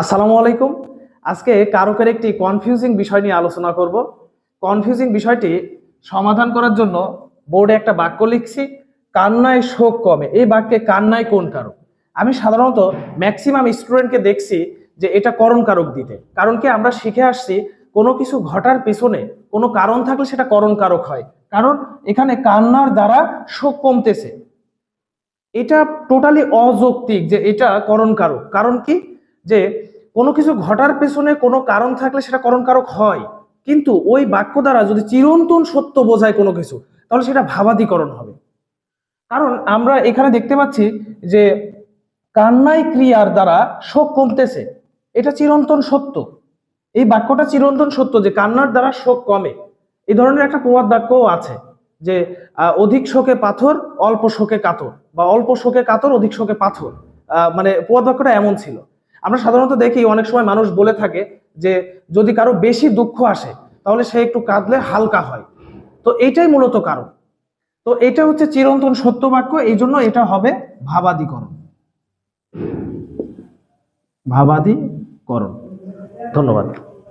আসসালামু আলাইকুম। আজকে কারকের একটি কনফিউজিং বিষয় নিয়ে আলোচনা করব। কনফিউজিং বিষয়টি সমাধান করার জন্য বোর্ডে একটা বাক্য লিখছি, কান্নায় শোক কমে। এই বাক্যে কান্নায় কোন কারক? আমি সাধারণত ম্যাক্সিমাম স্টুডেন্টকে দেখছি যে এটা করণ কারক দিতে। কারণ কি আমরা শিখে আসছি, কোনো কিছু ঘটার পেছনে কোনো কারণ থাকলে সেটা করণ কারক হয়। কারণ এখানে কান্নার দ্বারা শোক কমতেছে। এটা টোটালি অযৌক্তিক যে এটা করণ কারক। কারণ কি? যে কোনো কিছু ঘটার পেছনে কোনো কারণ থাকলে সেটা করণ কারক হয়। কিন্তু ওই বাক্য দ্বারা যদি চিরন্তন সত্য বোঝায় কোনো কিছু, তাহলে সেটা ভাবাদিকরণ হবে। কারণ আমরা এখানে দেখতে পাচ্ছি যে কান্নাই ক্রিয়ার দ্বারা শোক কমতেছে। এটা চিরন্তন সত্য। এই বাক্যটা চিরন্তন সত্য যে কান্নার দ্বারা শোক কমে। এই ধরনের একটা প্রবাদ বাক্যও আছে যে অধিক শোকে পাথর, অল্প শোকে কাতর। বা অল্প শোকে কাতর, অধিক শোকে পাথর। মানে প্রবাদ বাক্যটা এমন ছিল। আমরা সাধারণত দেখি অনেক সময় মানুষ বলে থাকে যে যদি কারও বেশি দুঃখ আসে, তাহলে সে একটু কাঁদলে হালকা হয়। তো এটাই মূলত কারণ। তো এটা হচ্ছে চিরন্তন সত্য বাক্য এই জন্য এটা হবে ভাবাদিকরণ ভাবাদিকরণ ধন্যবাদ।